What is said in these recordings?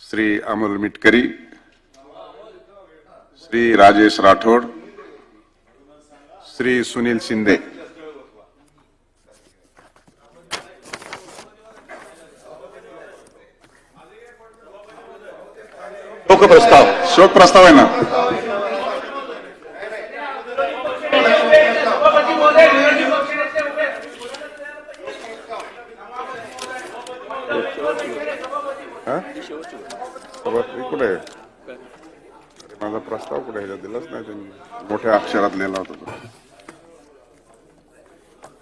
श्री अमोल मिटकरी श्री राजेश राठोड श्री सुनील शिंदे। शोक प्रस्ताव शोक प्रस्ताव आहे ना हा? सभापती कुठे आहे? अरे माझा प्रस्ताव कुठे ह्याच्यात दिलाच नाही त्यांनी. मोठ्या अक्षरात लिहिला होता तो.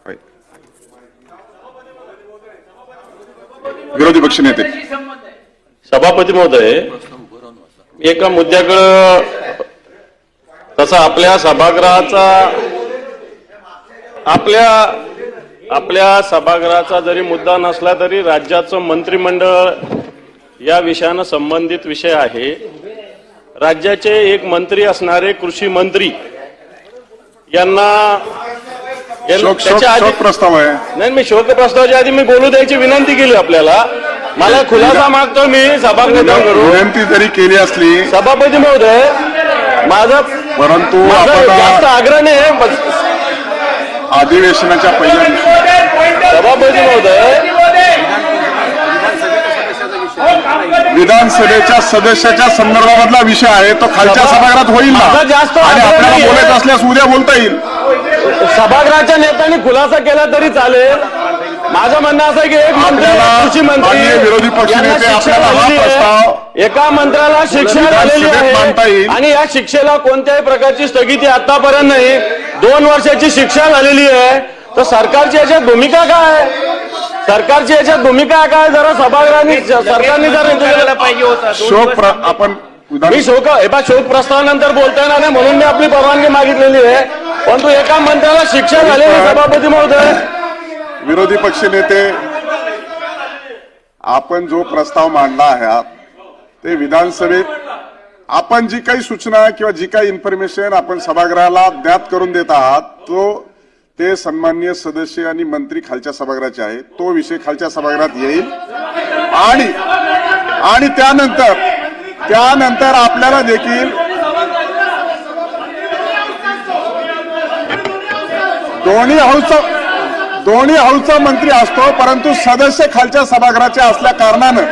होय. विरोधी पक्ष नेते. सभापती महोदय एका मुद्द्याकडं तसा आपल्या सभागृहाचा आपल्या आपल्या सभागृहाचा जरी मुद्दा नसला तरी राज्याचं मंत्रिमंडळ या विषयानं संबंधित विषय आहे. राज्याचे एक मंत्री असणारे कृषी मंत्री यांना त्याच्या आधी प्रस्ताव आहे. नाही मी शोक प्रस्तावाच्या आधी मी बोलू द्यायची विनंती केली आपल्याला. मला खुलासा मागतो मी सभागृहाकडून विनंती जरी केली असली सभापती महोदय माझा परंतु जास्त आग्रह नाही अधिवेशनाच्या पहिल्या दिवशी सभापती महोदय विधानसभेच्या सदस्याच्या संदर्भामधला विषय आहे तो खालच्या सभा- सभागृहात होईल ना जास्त आणि आग्रह आपल्याला नाहीये. बोलायचं असल्यास उद्या बोलता येईल सभागृहाच्या नेत्यांनी खुलासा केला तरी चालेल माझं म्हणणं असं आहे की एक मंत्री आपल्याला कृषी मंत्री विरोधी पक्ष यांना शिक्षा आपल्याला हा झालेली आहे. प्रस्ताव एका मंत्र्याला शिक्षा झालेली मांडता आहे येईल. आणि या शिक्षेला कोणत्याही प्रकारची स्थगिती आतापर्यंत नाही दोन वर्षाची शिक्षा झालेली आहे तर सरकारची याच्यात भूमिका काय आहे? सरकारची याच्यात भूमिका काय जरा सभागृहाने सरकारने जर पाहिजे होता. शोक प्र- आपण मी शोक हे बा शोक प्रस्तावानंतर बोलता येणार नाही म्हणून मी आपली परवानगी मागितलेली आहे. परंतु एका मंत्र्याला शिक्षा झालेली आहे, सभापती महोदय विरोधी पक्ष नेते आपण जो प्रस्ताव मांडला आहे ते विधानसभेत आपण जी काही सूचना किंवा जी काही इन्फॉर्मेशन आपण सभागृहाला ज्ञात करून देत आहात तो ते सन्माननीय सदस्य आणि मंत्री खालच्या सभागृहाचे आहे तो विषय खालच्या सभागृहात येईल. आणि आणि त्यानंतर त्यानंतर आपल्याला देखील दोन्ही हाऊसचा दोन्ही हाऊसचा मंत्री असतो परंतु सदस्य खालच्या सभागृहाचे असल्या कारणानं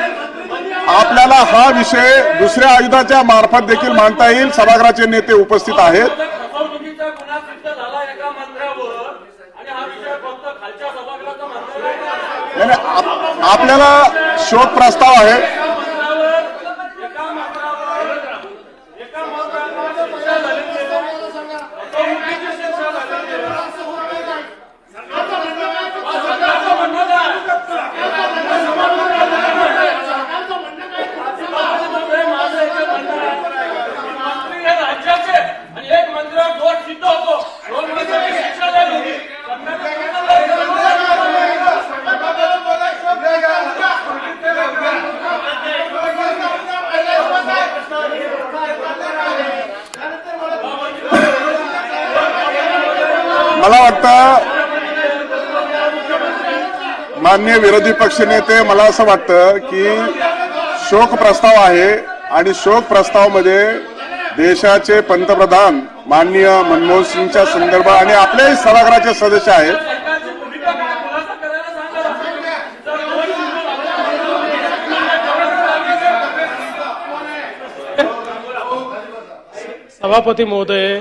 आपल्याला हा विषय दुसऱ्या आयुधाच्या मार्फत देखील मांडता येईल. सभागृहाचे नेते उपस्थित आहेत फसवणुकीचा गुन्हा सिद्ध झाला एका मंत्र्यावर आणि हा विषय फक्त खालच्या सभागृहाचा आप- आपल्याला शोक प्रस्ताव आहे एका मंत्र्यावर एका मंत्र्यावर शिक्षा झालेली आहे. फसवणुकीची शिक्षा झालेली आहे. सरकारचं म्हणणं काय? माझं एकच म्हणणं आहे. मंत्री हे राज्याचे आणि एक मंत्र्यावर दोष सिद्ध होतो दोन वर्षाची शिक्षा झाली होती मला वाटतं मान्य विरोधी पक्षनेते मला असं वाटतं की शोक प्रस्ताव आहे आणि शोक प्रस्तावामध्ये देशाचे पंतप्रधान माननीय मनमोहन सिंगच्या संदर्भात आणि आपल्याही सभागृहाचे सदस्य आहेत. सभापती महोदय